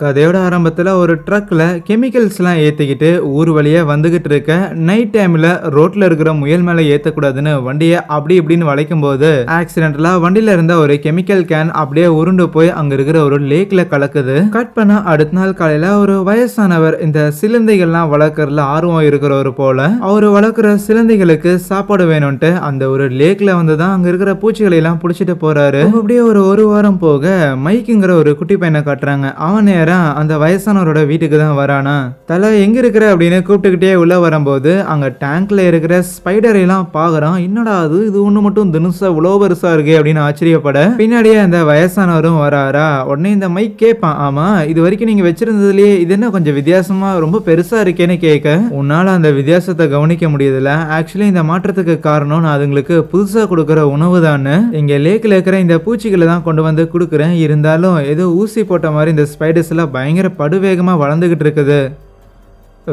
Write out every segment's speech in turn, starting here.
கதையோட ஆரம்பத்தில் ஒரு ட்ரக்கில் கெமிக்கல்ஸ்லாம் ஏற்றிக்கிட்டு ஊர் வழியாக வந்துக்கிட்டு இருக்க நைட் டைமில் ரோட்டில் இருக்கிற முயல் மேலே ஏற்றக்கூடாதுன்னு வண்டியை அப்படி இப்படின்னு வளைக்கும் போது ஆக்சிடென்டலாக வண்டியில் இருந்த ஒரு கெமிக்கல் கேன் அப்படியே உருண்டு போய் அங்கே இருக்கிற ஒரு லேக்கில் கலக்குது. கட் பண்ண அடுத்த நாள் காலையில் ஒரு வயசானவர் இந்த சிலந்தைகள்லாம் வளர்க்குறதுல ஆர்வம் இருக்கிறவர் போல அவர் வளர்க்குற சிலந்தைகளுக்கு சாப்பாடு வேணும்ட்டு அந்த ஒரு லேக்கில் வந்து தான் அங்கே இருக்கிற பூச்சிகளை எல்லாம் பிடிச்சிட்டு போகிறாரு அப்படியே ஒரு ஒரு வாரம் போக மைக்குங்கிற ஒரு குட்டி பையனை காட்டுறாங்க. அவன் நேரம் அந்த வயசானவரோட வீட்டுக்கு தான் வரானா? தலை எங்க இருக்கிற? அப்படின்னு கூப்பிட்டுக்கிட்டே உள்ள வரும்போது அங்க டேங்க்ல இருக்கிற ஸ்பைடரை எல்லாம் பாக்குறான். என்னடா அது? இது ஒண்ணு மட்டும் தினுசா இவ்வளோ பெருசா இருக்கு அப்படின்னு ஆச்சரியப்பட. பின்னாடியே அந்த வயசானவரும் வராரா? உடனே இந்த மைக் கேட்பான் ஆமா இது வரைக்கும் நீங்க வச்சிருந்ததுலயே இது என்ன கொஞ்சம் வித்தியாசமா ரொம்ப பெருசா இருக்கேன்னு கேட்க உன்னால அந்த வித்தியாசத்தை கவனிக்க முடியல ஆக்சுவலி இந்த மாற்றத்துக்கு காரணம் நான் அதுங்களுக்கு புதுசா கொடுக்குற உணவு தானே இங்க லேக்கில் இருக்கிற இந்த பூச்சிகளை தான் கொண்டு வந்து கொடுக்குறேன். இருந்தாலும் ஏதோ ஊசி போட்ட மாதிரி இந்த ஸ்பைடர்ஸ் பயங்கர படுவேகமா வளர்ந்துகிட்டு இருக்குது.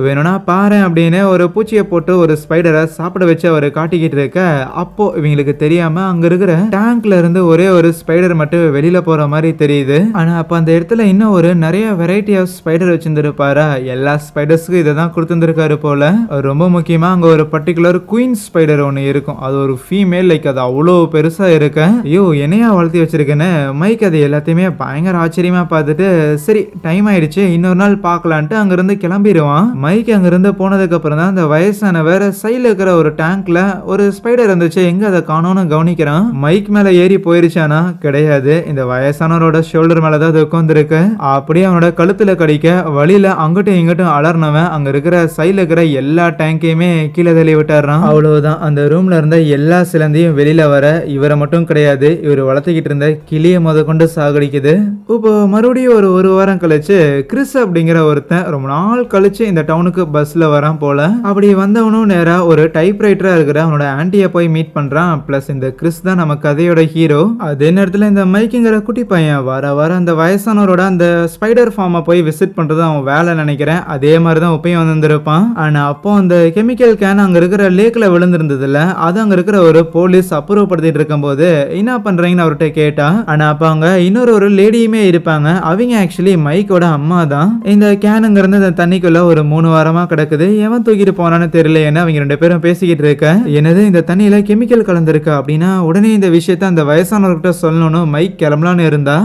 வேணும்னா பாரு அப்படின்னு ஒரு பூச்சியை போட்டு ஒரு ஸ்பைடரை சாப்பிட வச்சு அவர் காட்டிக்கிட்டு இருக்க அப்போ இவங்களுக்கு தெரியாம அங்க இருக்கிற டேங்க்ல இருந்து ஒரே ஒரு ஸ்பைடர் மட்டும் வெளியில போற மாதிரி தெரியுது. ஆனா அப்ப அந்த இடத்துல இன்னும் ஒரு நிறைய வெரைட்டி ஆஃப் ஸ்பைடர் வச்சிருந்துருப்பாரா? எல்லா ஸ்பைடர்ஸ்க்கும் இதை தான் கொடுத்துருந்துருக்காரு போல. ரொம்ப முக்கியமா அங்க ஒரு பர்டிகுலர் குயின் ஸ்பைடர் ஒன்று இருக்கும். அது ஒரு ஃபீமேல் லைக் அது அவ்வளோ பெருசா இருக்கு. ஐயோ என்னையா வளர்த்தி வச்சிருக்கேன்னு மைக் அது எல்லாத்தையுமே பயங்கர ஆச்சரியமா பார்த்துட்டு சரி டைம் ஆயிடுச்சு இன்னொரு நாள் பார்க்கலான்ட்டு அங்கிருந்து கிளம்பிடுவான். மைக் அங்கேருந்து போனதுக்கப்புறம் தான் அந்த வயசானவர் சைடில் இருக்கிற ஒரு டேங்க்ல ஒரு ஸ்பைடர் இருந்துச்சு. எங்கே அதை காணோன்னு கவனிக்கிறான். மைக் மேலே ஏறி போயிருச்சானா கிடையாது. இந்த வயசானவரோட ஷோல்டர் மேலே தான் அது உட்காந்துருக்கு அப்படியே அவனோட கழுத்தில் கடிக்க வழியில் அங்கிட்டும் இங்கிட்டும் அலர்னவன் அங்கே இருக்கிற சைடில் இருக்கிற எல்லா டேங்கையுமே கீழே தள்ளி விட்டுறான். அவ்வளவுதான். அந்த ரூம்ல இருந்த எல்லா சிலந்தையும் வெளியில் வர இவரை மட்டும் கிடையாது. இவர் வளர்த்துக்கிட்டு இருந்த கிளியை முத கொண்டு சாகடிக்குது. இப்போ மறுபடியும் ஒரு ஒரு வாரம் கழிச்சு கிறிஸ் அப்படிங்கிற ஒருத்தன் ரொம்ப நாள் கழிச்சு இந்த டவுனுக்கு பஸ்ல வரான் போல. அப்படி வந்தவனும் நேரா ஒரு டைப்ரைட்டரா இருக்கிற அவனோட ஆண்டியை போய் மீட் பண்றான். பிளஸ் இந்த கிறிஸ் தான் நம்ம கதையோட ஹீரோ அதே நேரத்துல இந்த மைக்குங்கிற குட்டி பையன் வர வர அந்த வயசானவரோட அந்த ஸ்பைடர் ஃபார்மை போய் விசிட் பண்றது அவன் வேலை நினைக்கிறேன். அதே மாதிரி தான் உப்பையும் வந்திருப்பான். ஆனா அப்போ அந்த கெமிக்கல் கேன் அங்க இருக்கிற லேக்ல விழுந்திருந்ததுல அது அங்க இருக்கிற ஒரு போலீஸ் அப்புறப்படுத்திட்டு இருக்கும்போது என்ன பண்றீங்கன்னு அவர்கிட்ட கேட்டா? ஆனா அப்ப அங்க இன்னொரு ஒரு லேடியுமே இருப்பாங்க. அவங்க ஆக்சுவலி மைக்கோட அம்மா தான் இந்த கேனுங்கிறது அந்த தண்ணிக்குள்ள ஒரு மூணு மூணு வாரமா கிடக்குது. எவன் தூக்கிட்டு போனான்னு தெரியல. அவங்க ரெண்டு பேரும் பேசிக்கிட்டு இருக்க? என்னது இந்த தண்ணியில கெமிக்கல் கலந்துருக்கு? அப்படின்னா உடனே இந்த விஷயத்த அந்த வயசானவர்கிட்ட சொல்லணும்னு மைக் கிளம்பலான்னு இருந்தா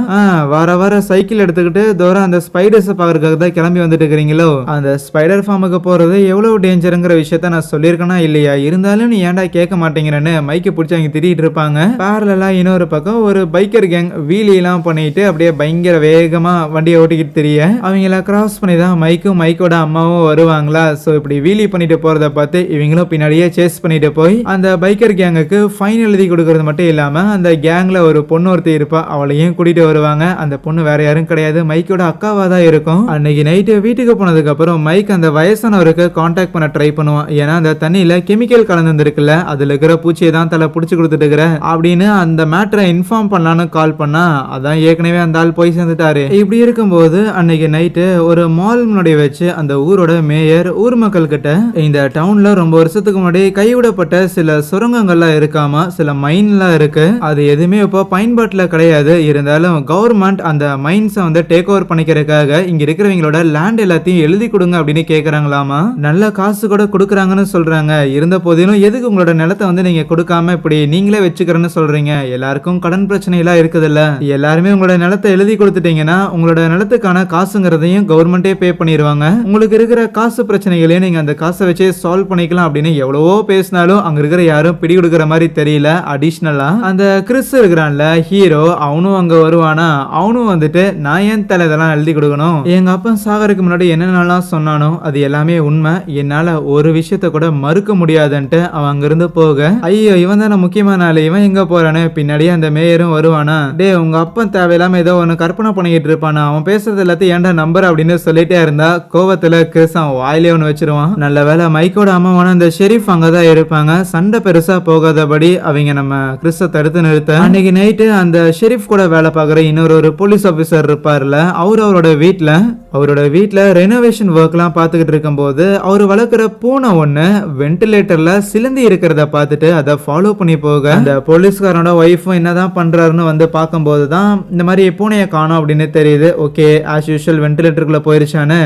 வார வார சைக்கிள் எடுத்துக்கிட்டு தூரம் அந்த ஸ்பைடர்ஸ் பாக்குறதுக்காக தான் கிளம்பி வந்துட்டு இருக்கிறீங்களோ? அந்த ஸ்பைடர் ஃபார்முக்கு போறது எவ்வளவு டேஞ்சருங்கிற விஷயத்த நான் சொல்லியிருக்கேனா இல்லையா? இருந்தாலும் நீ ஏன்டா கேட்க மாட்டேங்கிறேன்னு மைக்கை பிடிச்சி அவங்க திட்டிட்டு இருப்பாங்க. பேரலாம் இன்னொரு பக்கம் ஒரு பைக்கர் கேங் வீலி எல்லாம் பண்ணிட்டு அப்படியே பயங்கர வேகமா வண்டியை ஓட்டிக்கிட்டு தெரிய அவங்கள கிராஸ் பண்ணி தான் மைக்கும் மைக்கோட அம்மாவும் வருவாங்களா? ஸோ இப்படி வீலி பண்ணிட்டு போகிறத பார்த்து இவங்களும் பின்னாடியே சேஸ் பண்ணிட்டு போய் அந்த பைக்கர் கேங்குக்கு ஃபைன் எழுதி கொடுக்கறது மட்டும் இல்லாமல் அந்த கேங்கில் ஒரு பொண்ணு ஒருத்தி இருப்பா. அவளையும் கூட்டிட்டு வருவாங்க. அந்த பொண்ணு வேற யாரும் கிடையாது. மைக்கோட அக்காவாக தான் இருக்கும். அன்னைக்கு நைட்டு வீட்டுக்கு போனதுக்கு அப்புறம் மைக் அந்த வயசானவருக்கு காண்டாக்ட் பண்ண ட்ரை பண்ணுவான். ஏன்னா அந்த தண்ணியில் கெமிக்கல் கலந்துருக்குல்ல அதுல இருக்கிற பூச்சியை தான் தலை பிடிச்சி கொடுத்துட்டு இருக்கிற அப்படின்னு அந்த மேட்டரை இன்ஃபார்ம் பண்ணலான்னு கால் பண்ணா அதான் ஏற்கனவே அந்த ஆள் போய் சேர்ந்துட்டாரு. இப்படி இருக்கும்போது அன்னைக்கு நைட்டு ஒரு மால் முன்னாடி வச்சு அந்த ஊரோட மேயர் ஊர் மக்கள் கிட்ட இந்த டவுன்ல ரொம்ப வருஷத்துக்கு முன்னாடி கைவிடப்பட்ட சில சுரங்கங்கள்லாம் இருக்காம சில மைன்லாம் இருக்கு. அது எதுவுமே இப்போ பயன்பாட்டுல கிடையாது. இருந்தாலும் கவர்மெண்ட் அந்த மைன்ஸை வந்து டேக் ஓவர் பண்ணிக்கிறதுக்காக இங்க இருக்கிறவங்களோட லேண்ட் எல்லாத்தையும் எழுதி கொடுங்க அப்படின்னு கேட்கறாங்களாமா நல்ல காசு கூட கொடுக்குறாங்கன்னு சொல்றாங்க. இருந்த போதிலும் எதுக்கு உங்களோட நிலத்தை வந்து நீங்க கொடுக்காம இப்படி நீங்களே வச்சுக்கிறேன்னு சொல்றீங்க? எல்லாருக்கும் கடன் பிரச்சனை எல்லாம் இருக்குதுல்ல. எல்லாருமே உங்களோட நிலத்தை எழுதி கொடுத்துட்டீங்கன்னா உங்களோட நிலத்துக்கான காசுங்கிறதையும் கவர்மெண்டே பே பண்ணிடுவாங்க உங்களுக்கு இருக்கிற காசு பிரச்சனைகளே நீங்க அந்த காசை வச்சே சால்வ் பண்ணிக்கலாம் அப்படின்னு எவ்வளவோ பேசினாலும் அங்க இருக்கிற யாரும் பிடி கொடுக்குற மாதிரி தெரியல அடிஷ்னலாக அந்த கிறிஸ் இருக்கிறான்ல ஹீரோ அவனும் அங்க வருவானா? அவனும் வந்துட்டு நான் ஏன் தலை இதெல்லாம் எழுதி கொடுக்கணும்? எங்க அப்பா சாகருக்கு முன்னாடி என்னென்னலாம் சொன்னானோ அது எல்லாமே உண்மை. என்னால ஒரு விஷயத்த கூட மறுக்க முடியாதுன்ட்டு அவன் அங்கிருந்து போக ஐயோ இவன் தானே முக்கியமான ஆள் இவன் எங்க போறானு? பின்னாடியே அந்த மேயரும் வருவானா? டே உங்க அப்பா தேவையில்லாம ஏதோ ஒன்னு கற்பனை பண்ணிக்கிட்டு இருப்பானா? அவன் பேசுறது எல்லாத்தையும் ஏன்டா நம்பர் அப்படின்னு சொல்லிட்டே இருந்தா கோவத்துல கிறிஸ் கிறிஸ் அவன் வாயிலே ஒன்று வச்சிருவான். நல்ல வேளை மைக்கோட அம்மாவான அந்த ஷெரீஃப் அங்கதான் இருப்பாங்க. சண்டை பெருசா போகாதபடி அவங்க நம்ம கிறிஸ்த தடுத்து நிறுத்த. அன்னைக்கு நைட்டு அந்த ஷெரீஃப் கூட வேலை பார்க்குற இன்னொரு ஒரு போலீஸ் ஆஃபீஸர் இருப்பார்ல அவர் அவரோட வீட்டில் அவரோட வீட்டில் ரெனோவேஷன் ஒர்க்லாம் பார்த்துக்கிட்டு இருக்கும்போது அவர் வளர்க்குற பூனை ஒன்று வென்டிலேட்டரில் சிலந்தி இருக்கிறத பார்த்துட்டு அதை ஃபாலோ பண்ணி போக. அந்த போலீஸ்காரனோட ஒய்ஃபும் என்னதான் பண்ணுறாருன்னு வந்து பார்க்கும்போது தான் இந்த மாதிரி பூனையை காணும் அப்படின்னு தெரியுது. ஓகே ஆஸ் யூஷுவல் வென்டிலேட்டருக்குள்ளே போயிருச்சான்னு.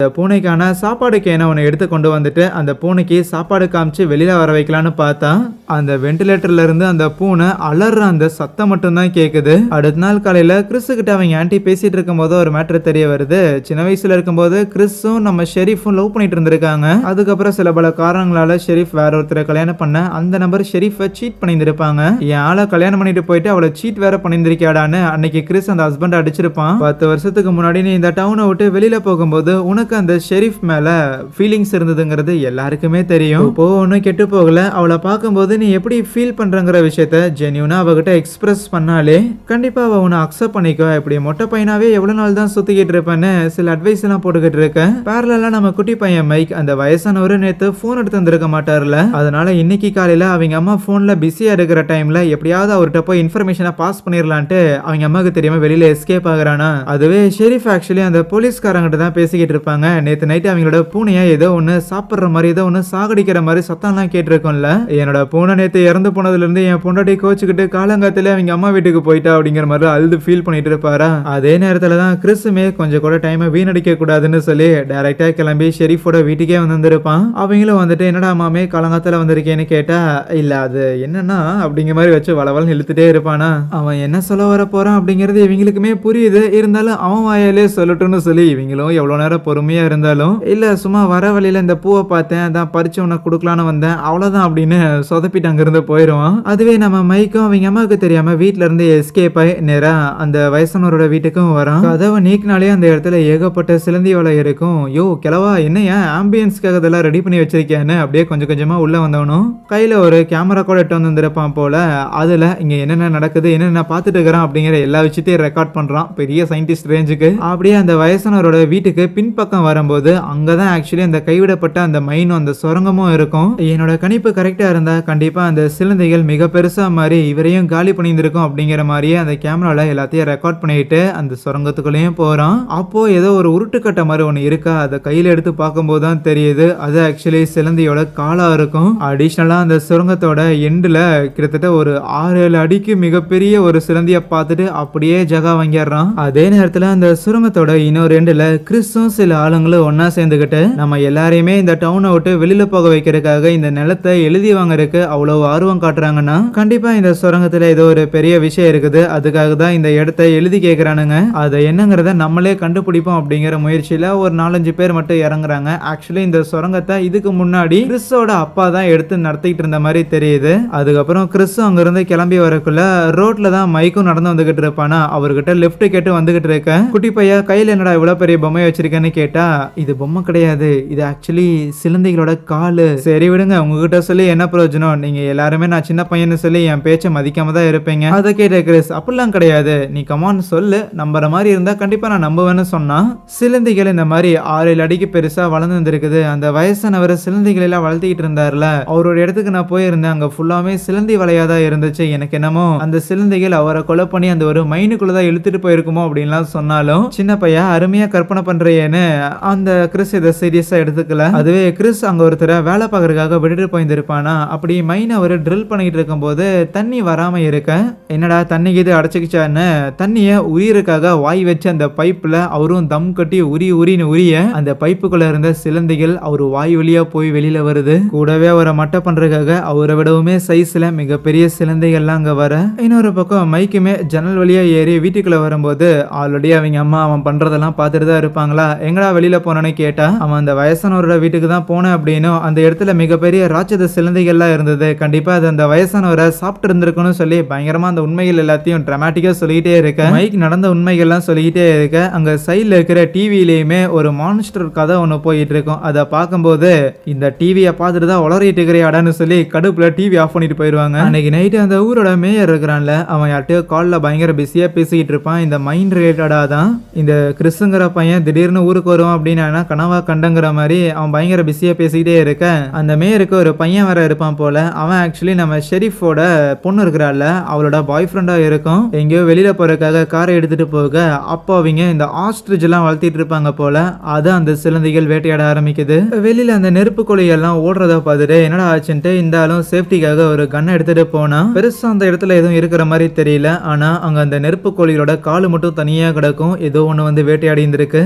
அந்த பூனைக்கான சாப்பாடு கேனை ஒன்று எடுத்து கொண்டு வந்துட்டு அந்த பூனைக்கு சாப்பாடு காமிச்சு வெளியில் வர வைக்கலான்னு பார்த்தா அந்த வென்டிலேட்டர்ல இருந்து அந்த பூனை அலற அந்த சத்தம் மட்டும்தான் கேட்குது அடுத்த நாள் காலையில் கிறிஸ் கிட்ட அவங்க ஆண்டி பேசிட்டு இருக்கும்போது ஒரு மேட்ரு தெரிய வருது. சின்ன வயசுல இருக்கும்போது கிறிஸும் நம்ம ஷெரீஃபும் லவ் பண்ணிட்டு இருந்திருக்காங்க. அதுக்கப்புறம் சில பல காரணங்களால ஷெரீஃப் வேற ஒருத்தரை கல்யாணம் பண்ண அந்த நபர் ஷெரீஃபை சீட் பண்ணியிருந்திருப்பாங்க. என் ஆளை கல்யாணம் பண்ணிட்டு போயிட்டு அவளை சீட் வேற பண்ணியிருந்திருக்கியாடான்னு அன்னைக்கு கிறிஸ் அந்த ஹஸ்பண்ட் அடிச்சிருப்பான். பத்து வருஷத்துக்கு முன்னாடி நீ இந்த டவுனை விட்டு வெளியில போகும்போது உனக்கு அந்த ஷெரீஃப் மேல ஃபீலிங்ஸ் இருந்ததுங்கிறது எல்லாருக்குமே தெரியும். இப்போ ஒன்றும் கெட்டு போகல. அவளை பார்க்கும்போது நீ எப்படி ஃபீல் பண்றங்கிற விஷயத்த ஜென்யூனா அவகிட்ட எக்ஸ்பிரஸ் பண்ணாலே கண்டிப்பா அவ உன்னை அக்செப்ட் பண்ணிக்கோ. இப்படி மொட்டை பையனாவே எவ்வளவு நாள் தான் சுத்திக்கிட்டு இருப்பேன்னு சில அட்வைஸ் எல்லாம் போட்டுக்கிட்டு இருக்கேன் பேரலாம் நம்ம குட்டி பையன் மைக் அந்த வயசானவர் நேத்து ஃபோன் எடுத்து வந்திருக்க மாட்டார்ல. அதனால இன்னைக்கு காலையில அவங்க அம்மா போன்ல பிஸியா இருக்கிற டைம்ல எப்படியாவது அவர்கிட்ட போய் இன்ஃபர்மேஷனை பாஸ் பண்ணிடலான்ட்டு அவங்க அம்மாவுக்கு தெரியாம வெளியில எஸ்கேப் ஆகுறானா? அதுவே ஷெரீஃப் ஆக்சுவலி அந்த போலீஸ்காரங்கிட்ட தான் பேசிக்கிட்டு இருப்பாங்க. நேற்று நைட்டு அவங்களோட பூனையை ஏதோ ஒன்று சாப்பிட்ற மாதிரி ஏதோ ஒன்று சாகடிக்கிற மாதிரி சத்தம்லாம் கேட்டிருக்கோம்ல. என்னோட பூனை நேற்று இறந்து போனதுலேருந்து என் பொண்டாட்டி கோச்சுக்கிட்டு காலங்காத்தில் அவங்க அம்மா வீட்டுக்கு போயிட்டா அப்படிங்கிற மாதிரி அழுது ஃபீல் பண்ணிட்டு இருப்பாரா? அதே நேரத்தில் தான் கிறிஸுமே கொஞ்சம் கூட டைமை வீணடிக்க கூடாதுன்னு சொல்லி டைரக்டா கிளம்பி ஷெரீஃபோட வீட்டுக்கே வந்து வந்திருப்பான் அவங்களும் வந்துட்டு என்னடா மாமே காலங்காத்தில் வந்திருக்கேன்னு கேட்டால் இல்லை அது என்னன்னா அப்படிங்கிற மாதிரி வச்சு வளவலன்னு இழுத்துட்டே இருப்பானா? அவன் என்ன சொல்ல வர போகிறான் அப்படிங்கிறது இவங்களுக்குமே புரியுது. இருந்தாலும் அவன் வாயாலே சொல்லட்டும்னு சொல்லி இவங்களும் எவ்வளோ நேரம் பொறுமையா இருந்தாலும் இல்ல சும்மா வர வழியில இந்த பூவை பார்த்தேன் அதான் பறிச்சு உனக்கு கொடுக்கலான்னு வந்தேன் அவ்வளவுதான் அப்படின்னு சொதப்பிட்டு அங்கிருந்து போயிடுவான் அதுவே நம்ம மைக்கும் அவங்க அம்மாவுக்கு தெரியாம வீட்ல இருந்து எஸ்கேப் ஆகி நேரா அந்த வயசானவரோட வீட்டுக்கும் வரான். கதவை நீக்கினாலே அந்த இடத்துல ஏகப்பட்ட சிலந்தி வலை இருக்கும். யோ கிளவா என்னையா ஆம்பியன்ஸ்க்காக இதெல்லாம் ரெடி பண்ணி வச்சிருக்கேன்னு அப்படியே கொஞ்சம் கொஞ்சமா உள்ள வந்தவனும் கையில ஒரு கேமரா கூட எட்டு வந்திருப்பான் போல அதுல இங்க என்னென்ன நடக்குது என்னென்ன பார்த்துட்டு இருக்கிறான் அப்படிங்கிற எல்லா விஷயத்தையும் ரெக்கார்ட் பண்றான். பெரிய சயின்டிஸ்ட் ரேஞ்சுக்கு அப்படியே அந்த வயசானவரோட வீட்டுக்கு பின்பக்கம் வரும்போது அங்கே தான் ஆக்சுவலி அந்த கைவிடப்பட்ட அந்த மைனும் அந்த சுரங்கமும் இருக்கும். என்னோட கணிப்பு கரெக்டாக இருந்தால் கண்டிப்பாக அந்த சிலந்தைகள் மிக பெருசாக மாதிரி இவரையும் காலி பண்ணியிருந்திருக்கும் அப்படிங்கிற மாதிரியே அந்த கேமராவில் எல்லாத்தையும் ரெக்கார்ட் பண்ணிட்டு அந்த சுரங்கத்துக்குள்ளேயும் போகிறோம் அப்போ ஏதோ ஒரு உருட்டுக்கட்டை மாதிரி ஒன்று இருக்கா? அதை கையில் எடுத்து பார்க்கும்போது தான் தெரியுது. அது ஆக்சுவலி சிலந்தையோட காலாக இருக்கும். அடிஷ்னலாக அந்த சுரங்கத்தோட எண்டில் கிட்டத்தட்ட ஒரு ஆறு ஏழு அடிக்கு மிகப்பெரிய ஒரு சிலந்தியை பார்த்துட்டு அப்படியே ஜகா வாங்கிடுறான். அதே நேரத்தில் அந்த சுரங்கத்தோட இன்னொரு எண்டில் கிறிஸ்தும் சில ஆளுங்களும் ஒன்னா சேர்ந்துக்கிட்டு நம்ம எல்லாரையுமே இந்த டவுனை விட்டு வெளியில போக வைக்கிறதுக்காக இந்த நிலத்தை எழுதி வாங்குறதுக்கு அவ்வளவு ஆர்வம் காட்டுறாங்கன்னா கண்டிப்பா இந்த சுரங்கத்துல ஏதோ ஒரு பெரிய விஷயம் இருக்குது. அதுக்காக தான் இந்த இடத்த எழுதி கேட்கறானுங்க அதை என்னங்கிறத நம்மளே கண்டுபிடிப்போம் அப்படிங்கிற முயற்சியில ஒரு நாலஞ்சு பேர் மட்டும் இறங்குறாங்க. ஆக்சுவலி இந்த சுரங்கத்தை இதுக்கு முன்னாடி கிறிஸோட அப்பா தான் எடுத்து நடத்திக்கிட்டு இருந்த மாதிரி தெரியுது. அதுக்கப்புறம் கிறிஸ் அங்கிருந்து கிளம்பி வரக்குள்ள ரோட்ல தான் மைக்கும் நடந்து வந்துகிட்டு இருப்பானா? அவர்கிட்ட லெஃப்ட் கேட்டு வந்துகிட்டு இருக்க. குட்டி பையா கையில என்னடா இவ்வளவு பெரிய பொம்மை வச்சிருக்கேன்னு கேட்டு இது பொம்மை கிடையாது. இது ஆக்சுவலி சிலந்தைகளோட காலு. சரி விடுங்க. உங்ககிட்ட சொல்லி என்ன பிரயோஜனம்? நீங்க எல்லாருமே நான் சின்ன பையன்னு சொல்லி என் பேச்சை மதிக்காம தான் இருப்பீங்க. அதை கேட்ட கிறிஸ். அப்படிலாம் கிடையாது. நீ கமான் சொல்லு. நம்புற மாதிரி இருந்தா கண்டிப்பா நான் நம்புவேன்னு சொன்னா. சிலந்திகள் இந்த மாதிரி ஆறு ஏழு அடிக்கு பெருசா வளர்ந்து வந்திருக்குது. அந்த வயசானவர் சிலந்திகள் எல்லாம் வளர்த்திக்கிட்டு இருந்தார்ல. அவரோட இடத்துக்கு நான் போயிருந்தேன். அங்க ஃபுல்லாமே சிலந்தி வலையாக தான் இருந்துச்சு. எனக்கு என்னமோ அந்த சிலந்திகள் அவரை கொலை பண்ணி அந்த ஒரு மைனுக்குள்ளே தான் இழுத்துட்டு போயிருக்குமோ அப்படின்லாம் சொன்னாலும் சின்ன பையன் அருமையா கற்பனை பண்றியேன்னு அந்த கிறிஸ் இதை சீரியஸாக எடுத்துக்கல. அதுவே கிறிஸ் அங்கே ஒருத்தரை வேலை பார்க்கறதுக்காக விட்டுட்டு போயிருந்திருப்பானா? அப்படி மைன் அவர் ட்ரில் பண்ணிட்டு இருக்கும்போது தண்ணி வராமல் இருக்க. என்னடா தண்ணி இது அடைச்சிக்கிச்சான்னு தண்ணியை உயிருக்காக வாய் வச்சு அந்த பைப்பில் அவரும் தம் கட்டி உரி உரின்னு உரிய அந்த பைப்புக்குள்ளே இருந்த சிலந்திகள் அவர் வாய் வழியாக போய் வெளியில் வருது. கூடவே அவரை மட்டை பண்ணுறதுக்காக அவரை விடவுமே சைஸில் மிகப்பெரிய சிலந்தைகள்லாம் அங்கே வர. இன்னொரு பக்கம் மைக்குமே ஜன்னல் வழியாக ஏறி வீட்டுக்குள்ளே வரும்போது ஆல்ரெடி அவங்க அம்மா அவன் பண்ணுறதெல்லாம் பார்த்துட்டு தான் இருப்பாங்களா? எங்கடா வெளியில போனேன்னு கேட்டா அவன் அந்த வயசானவரோட வீட்டுக்கு தான் போனேன் அப்படின்னும் அந்த இடத்துல மிகப்பெரிய ராட்சத சிலந்தைகள்லாம் இருந்தது. கண்டிப்பா அது அந்த வயசானவரை சாப்பிட்டு இருந்திருக்கும்னு சொல்லி பயங்கரமா அந்த உண்மைகள் எல்லாத்தையும் டிராமாட்டிக்கா சொல்லிக்கிட்டே இருக்க. மைக் நடந்த உண்மைகள்லாம் சொல்லிக்கிட்டே இருக்க. அங்க சைடில் இருக்கிற டிவிலையுமே ஒரு மான்ஸ்டர் கதை ஒன்று போயிட்டு இருக்கும். அதை பார்க்கும்போது இந்த டிவியை பார்த்துட்டு தான் உளறிட்டு இருக்கிறியாடான்னு சொல்லி கடுப்புல டிவி ஆஃப் பண்ணிட்டு போயிடுவாங்க அன்னைக்கு நைட்டு அந்த ஊரோட மேயர் இருக்கிறான்ல அவன் யார்ட்டையோ காலில் பயங்கர பிஸியா பேசிக்கிட்டு இருப்பான். இந்த மைண்ட் ரிலேட்டடாக தான். இந்த கிறிஸுங்கிற பையன் திடீர்னு ஊருக்கு வரும் அப்படின்னா கனவா கண்டங்கிற மாதிரி அவன் பயங்கர பிஸியா பேசிக்கிட்டே இருக்க அந்த மேயருக்கு ஒரு பையன் வர இருப்பான் போல. அவன் ஆக்சுவலி நம்ம ஷெரீஃபோட பொண்ணு இருக்கிறாள் அவளோட பாய் ஃப்ரெண்டா இருக்கும். எங்கேயோ வெளியில போறதுக்காக காரை எடுத்துட்டு போக அப்போ அவங்க இந்த ஆஸ்ட்ரிச் எல்லாம் வளர்த்திட்டு இருப்பாங்க போல. அது அந்த சிலந்திகள் வேட்டையாட ஆரம்பிக்குது. வெளியில அந்த நெருப்பு கொலையெல்லாம் ஓடுறத பார்த்துட்டு என்னடா ஆச்சுன்ட்டு இந்த ஆளும் சேஃப்டிக்காக ஒரு கண்ணை எடுத்துட்டு போனா பெருசா அந்த இடத்துல எதுவும் இருக்கிற மாதிரி தெரியல. ஆனா அங்க அந்த நெருப்பு கோழிகளோட காலு மட்டும் தனியா கிடக்கும். ஏதோ ஒண்ணு வந்து வேட்டையாடி இருந்திருக்கு.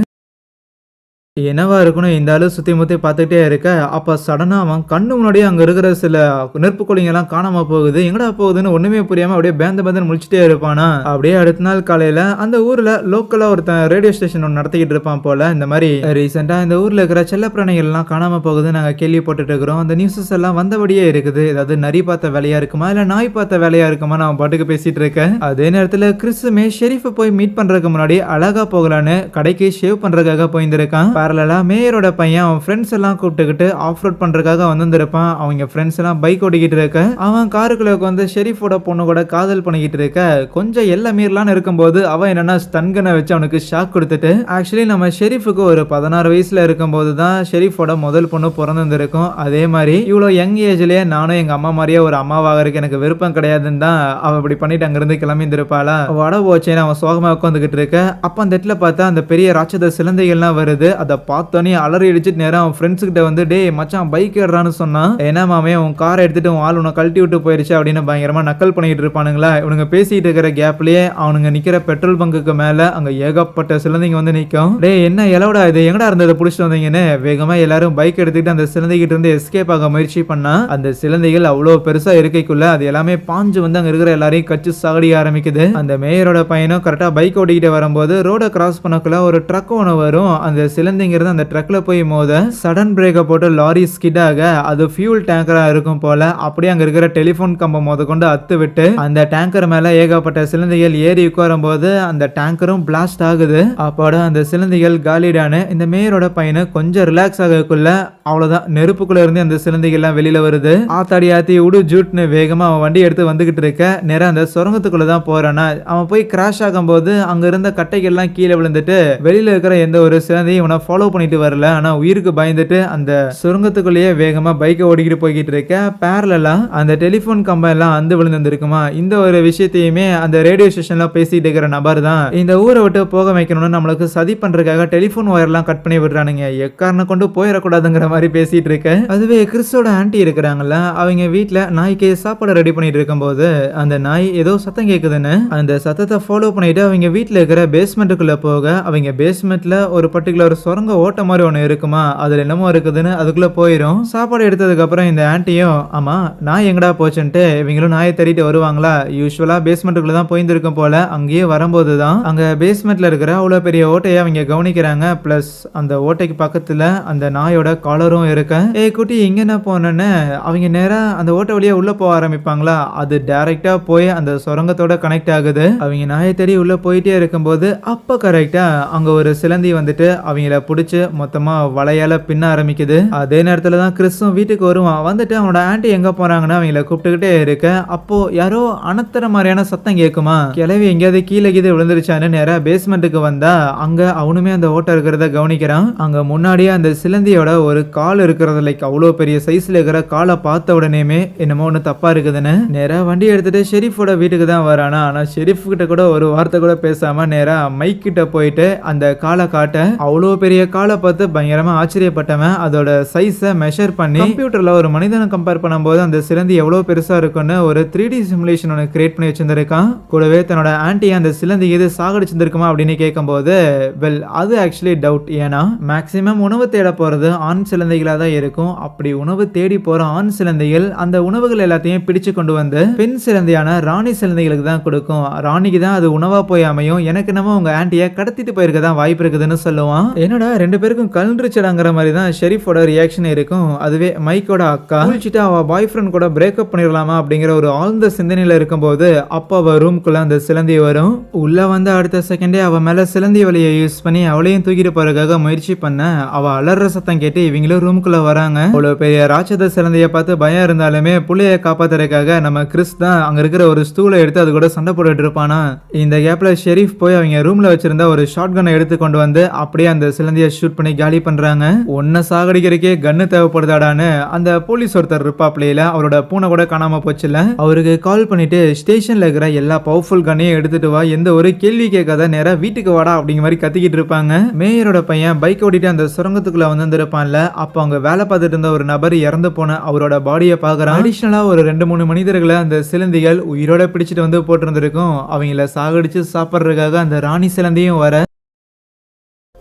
என்னவா இருக்கணும்? இந்த ஆளு சுற்றி முற்றி பார்த்துட்டே இருக்க. அப்போ சடனாக அவன் கண்ணு முன்னாடியே அங்கே இருக்கிற சில நெருப்பு எல்லாம் காணாம போகுது. எங்கடா போகுதுன்னு ஒன்றுமே புரியாமல் அப்படியே பேந்த பேந்தன் முடிச்சுட்டே இருப்பானா? அப்படியே அடுத்த நாள் காலையில் அந்த ஊரில் லோக்கலாக ஒருத்தன் ரேடியோ ஸ்டேஷன் ஒன்று நடத்திக்கிட்டு இருப்பான் போல். இந்த மாதிரி ரீசெண்டாக இந்த ஊரில் இருக்கிற செல்ல பிராணிகள்லாம் காணாமல் போகுது நாங்கள் கேள்விப்பட்டுட்டு இருக்கிறோம். அந்த நியூஸஸ் எல்லாம் வந்தபடியே இருக்குது. ஏதாவது நரி பார்த்த வேலையாக இருக்குமா? இல்லை நாய் பார்த்த வேலையாக இருக்குமா? நான் பாட்டுக்கு பேசிகிட்டு இருக்கேன். அதே நேரத்தில் கிறிஸுமே ஷெரீஃபை போய் மீட் பண்ணுறதுக்கு முன்னாடி அழகாக போகலான்னு கடைக்கு ஷேவ் பண்ணுறதுக்காக போயிருந்திருக்கான். பேரலாக மேயரோட பையன் அவன் ஃப்ரெண்ட்ஸ் எல்லாம் கூப்பிட்டுக்கிட்டு ஆஃப் ரோட் பண்ணுறதுக்காக வந்திருப்பான் அவங்க ஃப்ரெண்ட்ஸ் எல்லாம் பைக் ஓடிக்கிட்டு இருக்க. அவன் காருக்குள்ள உட்காந்து ஷெரீஃபோட பொண்ணு கூட காதல் பண்ணிக்கிட்டு இருக்க. கொஞ்சம் எல்லாம் மீறலான்னு இருக்கும்போது அவன் என்னன்னா ஸ்டன்கனை வச்சு அவனுக்கு ஷாக் கொடுத்துட்டு ஆக்சுவலி நம்ம ஷெரீஃபுக்கு ஒரு பதினாறு வயசில் இருக்கும்போது தான் ஷெரீஃபோட முதல் பொண்ணு பிறந்திருக்கும் அதே மாதிரி இவ்வளோ யங் ஏஜ்லேயே நானும் எங்கள் அம்மா மாதிரியே ஒரு அம்மாவாக இருக்கு எனக்கு விருப்பம் கிடையாதுன்னு தான் அவன் இப்படி பண்ணிட்டு அங்கேருந்து கிளம்பி இருந்திருப்பாளா வட போச்சேன்னு அவன் சோகமாக உட்காந்துக்கிட்டு இருக்க. அப்போ அந்த இடத்துல பார்த்தா அந்த பெரிய ராட்சத சிலந்தைகள்லாம் வருது. அதை பார்த்தோன்னே அலறி அடிச்சுட்டு நேரம் அவன் ஃப்ரெண்ட்ஸ்கிட்ட வந்து டே மச்சான் பைக் ஏடுறான்னு சொன்னான் என்ன மாமே உன் காரை எடுத்துட்டு உன் ஆள் உன்னை கழட்டி விட்டு போயிருச்சு அப்படின்னு பயங்கரமா நக்கல் பண்ணிட்டு இருப்பானுங்களா? இவனுங்க பேசிட்டு இருக்கிற கேப்லயே அவனுங்க நிக்கிற பெட்ரோல் பங்குக்கு மேல அங்க ஏகப்பட்ட சிலந்தைங்க வந்து நிக்கும். டே என்ன எலவடா இது? எங்கடா இருந்ததை புடிச்சிட்டு வந்தீங்கன்னு? வேகமா எல்லாரும் பைக் எடுத்துக்கிட்டு அந்த சிலந்தைகிட்ட இருந்து எஸ்கேப் ஆக முயற்சி பண்ணா அந்த சிலந்தைகள் அவ்வளவு பெருசா இருக்கைக்குள்ள அது எல்லாமே பாஞ்சு வந்து அங்க இருக்கிற எல்லாரையும் கச்சு சாகடி ஆரம்பிக்குது. அந்த மேயரோட பையனும் கரெக்டா பைக் ஓட்டிக்கிட்டு வரும்போது ரோட கிராஸ் பண்ணக்குள்ள ஒரு ட்ரக் ஒன்று வரும். அந்த சிலந்தை குழந்தைங்கிறது அந்த ட்ரக்கில் போய் மோத சடன் பிரேக்கை போட்டு லாரி ஸ்கிட்டாக அது ஃபியூல் டேங்கராக இருக்கும் போல அப்படியே அங்கே இருக்கிற டெலிஃபோன் கம்பம் முத கொண்டு அத்து விட்டு அந்த டேங்கர் மேலே ஏகப்பட்ட சிலந்தைகள் ஏறி உட்காரும் போது அந்த டேங்கரும் பிளாஸ்ட் ஆகுது. அப்போட அந்த சிலந்தைகள் காலிடானு இந்த மேயரோட பையனு கொஞ்சம் ரிலாக்ஸ் ஆகக்குள்ள அவ்வளோதான் நெருப்புக்குள்ள இருந்து அந்த சிலந்தைகள்லாம் வெளியில வருது. ஆத்தாடி ஆத்தி உடு ஜூட்னு வேகமா அவன் வண்டி எடுத்து வந்துகிட்டு இருக்க நேரம் அந்த சுரங்கத்துக்குள்ள தான் போறானா. அவன் போய் கிராஷ் ஆகும்போது அங்க இருந்த கட்டைகள்லாம் கீழே விழுந்துட்டு வெளியில இருக்கிற எந்த ஒரு சிலந்தையும் இவனை ஃபாலோ பண்ணிட்டு வரல. ஆனா உயிருக்கு பயந்துட்டு அந்த சுரங்கத்துக்குள்ளேயே வேகமா பைக்கை ஓடிக்கிட்டு போய்கிட்டு இருக்க. பேரலா அந்த டெலிபோன் கம்பம் எல்லாம் அந்து விழுந்திருக்குமா இந்த ஒரு விஷயத்தையுமே அந்த ரேடியோ ஸ்டேஷன்ல பேசிட்டு இருக்கிற நபர் தான் இந்த ஊரை விட்டு போக வைக்கணும்னு நம்மளுக்கு சதி பண்றதுக்காக டெலிபோன் ஒயர்லாம் கட் பண்ணி விடுறானுங்க. எக்காரணம் கொண்டு போயிடக்கூடாதுங்கிற மாதிரி பேசிட்டு இருக்க. அதுவே கிறிஸ்டோட ஆன்ட்டி இருக்கிறாங்கல்ல அவங்க வீட்டில் நாய்க்கு சாப்பாடு ரெடி பண்ணிட்டு இருக்கும்போது அந்த நாய் ஏதோ சத்தம் கேக்குதுன்னு அந்த சத்தத்தை ஃபாலோ பண்ணிட்டு அவங்க வீட்டில் இருக்கிற பேஸ்மெண்ட்டுக்குள்ள போக அவங்க பேஸ்மெண்ட்ல ஒரு பர்டிகுலர் சுரங்க ஓட்ட மாதிரி ஒன்று இருக்குமா? அதில் என்னமோ இருக்குதுன்னு அதுக்குள்ளே போயிடும் சாப்பாடு எடுத்ததுக்கப்புறம் இந்த ஆன்ட்டியும் ஆமாம் நாய் எங்கடா போச்சுன்ட்டு இவங்களும் நாயை தேடிட்டு வருவாங்களா? யூஸ்வலாக பேஸ்மெண்ட்டுக்குள்ளே தான் போயிருந்திருக்கும் போல அங்கேயே வரும்போது தான் அங்கே பேஸ்மெண்ட்டில் இருக்கிற அவ்வளோ பெரிய ஓட்டையை அவங்க கவனிக்கிறாங்க. ப்ளஸ் அந்த ஓட்டைக்கு பக்கத்தில் அந்த நாயோட காலரும் இருக்கு. ஏ குட்டி இங்கே என்ன போனேன்னு? அவங்க நேராக அந்த ஓட்டை வழியாக உள்ளே போக ஆரம்பிப்பாங்களா? அது டைரெக்டாக போய் அந்த சுரங்கத்தோட கனெக்ட் ஆகுது. அவங்க நாயை தேடி உள்ளே போயிட்டே இருக்கும்போது அப்போ கரெக்டாக அங்கே ஒரு சிலந்தி வந்துட்டு அவங்கள பிடிச்சி மொத்தமாக வலையால் பின்ன ஆரம்பிக்குது. அதே நேரத்தில் தான் கிறிஸும் வீட்டுக்கு வருவான். வந்துட்டு அவனோட ஆண்டி எங்கே போகிறாங்கன்னு அவங்கள கூப்பிட்டுக்கிட்டே இருக்க. அப்போ யாரோ அனத்துற மாதிரியான சத்தம் கேட்குமா? கிளவி எங்கேயாவது கீழே கீது விழுந்துருச்சான்னு நேராக பேஸ்மெண்ட்டுக்கு வந்தா அங்கே அவனுமே அந்த ஓட்டை இருக்கிறத கவனிக்கிறான். அங்கே முன்னாடியே அந்த சிலந்தியோட ஒரு கால் இருக்கிறது லைக் அவ்வளோ பெரிய சைஸில் இருக்கிற காலை பார்த்த உடனேமே என்னமோ ஒன்று தப்பாக இருக்குதுன்னு நேராக வண்டி எடுத்துகிட்டு ஷெரீஃபோட வீட்டுக்கு தான் வரானா? ஆனால் ஷெரீஃப் கிட்ட கூட ஒரு வார்த்தை கூட பேசாமல் நேராக மைக் கிட்ட போயிட்டு அந்த காலை காட்ட அவ்வளோ பெரிய காலை பார்த்து பயங்கரமாக ஆச்சரியப்பட்டவன். அதோட சைஸை மெஷர் பண்ணி கம்ப்யூட்டரில் ஒரு மனிதனை கம்பேர் பண்ணும்போது அந்த சிலந்தி எவ்வளோ பெருசாக இருக்குன்னு ஒரு த்ரீ டி சிமுலேஷன் ஒன்று கிரியேட் பண்ணி வச்சிருந்திருக்கான். கூடவே தன்னோட ஆன்டி அந்த சிலந்தி எது சாகடிச்சிருந்துருக்குமா அப்படின்னு கேட்கும்போது வெல் அது ஆக்சுவலி டவுட் ஏன்னா மேக்சிமம் உணவு தேட போகிறது ஆண் சிலந்தைகளாக தான் இருக்கும். அப்படி உணவு தேடி போகிற ஆண் சிலந்தைகள் அந்த உணவுகள் எல்லாத்தையும் பிடிச்சு கொண்டு வந்து பெண் சிலந்தையான ராணி சிலந்தைகளுக்கு தான் கொடுக்கும். ராணிக்கு தான் அது உணவாக போய் அமையும். எனக்கு என்னமோ உங்கள் ஆன்ட்டியை கடத்திட்டு போயிருக்க தான் வாய்ப்பு இருக்குதுன்னு சொல்லுவான். என்னடா ரெண்டு பேருக்கும் கல்றிச்சடாங்கிற மாதிரி தான் ஷெரீஃபோட ரியாக்ஷன் இருக்கும். அதுவே மைக்கோட அக்கா குளிச்சுட்டு அவள் பாய் ஃப்ரெண்ட் கூட பிரேக்கப் பண்ணிடலாமா அப்படிங்கிற ஒரு ஆழ்ந்த சிந்தனையில் இருக்கும்போது அப்போ அவள் ரூம்குள்ளே அந்த சிலந்தி வரும். உள்ளே வந்து அடுத்த செகண்டே அவள் மேலே சிலந்தி வலையை யூஸ் பண்ணி அவளையும் தூக்கிட்டு போகிறதுக்காக முயற்சி பண்ண அவள் அலற சத்தம் கேட்டு இவங்களும் ரூம்குள்ளே வராங்க. அவ்வளோ பெரிய ராட்சத சிலந்தையை பார்த்து பயம் இருந்தாலுமே புள்ளையை காப்பாத்துறதுக்காக நம்ம கிறிஸ் தான் அங்கே இருக்கிற ஒரு ஸ்டூலை எடுத்து அது கூட சண்டை போட்டுட்டு இருப்பானா? இந்த கேப்பில் ஷெரீஃப் போய் அவங்க ரூமில் வச்சிருந்த ஒரு ஷார்ட் கன்னை எடுத்து கொண்டு வந்து அப்படியே அந்த சிலந்தி சிலந்திய ஷூட் பண்ணி காலி பண்றாங்க. ஒன்ன சாகடிக்கிறதுக்கே கன்னு தேவைப்படுதாடான்னு அந்த போலீஸ் ஒருத்தர் இருப்பாப்லையில அவரோட பூனை கூட காணாம போச்சுல அவருக்கு கால் பண்ணிட்டு ஸ்டேஷன்ல இருக்கிற எல்லா பவர்ஃபுல் கன்னையும் எடுத்துட்டு வா. எந்த ஒரு கேள்வி கேட்காத நேரம் வீட்டுக்கு வாடா அப்படிங்கிற மாதிரி கத்திக்கிட்டு இருப்பாங்க. மேயரோட பையன் பைக் ஓட்டிட்டு அந்த சுரங்கத்துக்குள்ள வந்திருப்பான்ல அப்போ அவங்க வேலை பார்த்துட்டு இருந்த ஒரு நபர் இறந்து போன அவரோட பாடியை பாக்குறான் அடிஷனலா ஒரு ரெண்டு மூணு மனிதர்களை அந்த சிலந்திகள் உயிரோட பிடிச்சிட்டு வந்து போட்டிருந்திருக்கும். அவங்கள சாகடிச்சு சாப்பிட்றதுக்காக அந்த ராணி சிலந்தையும் வர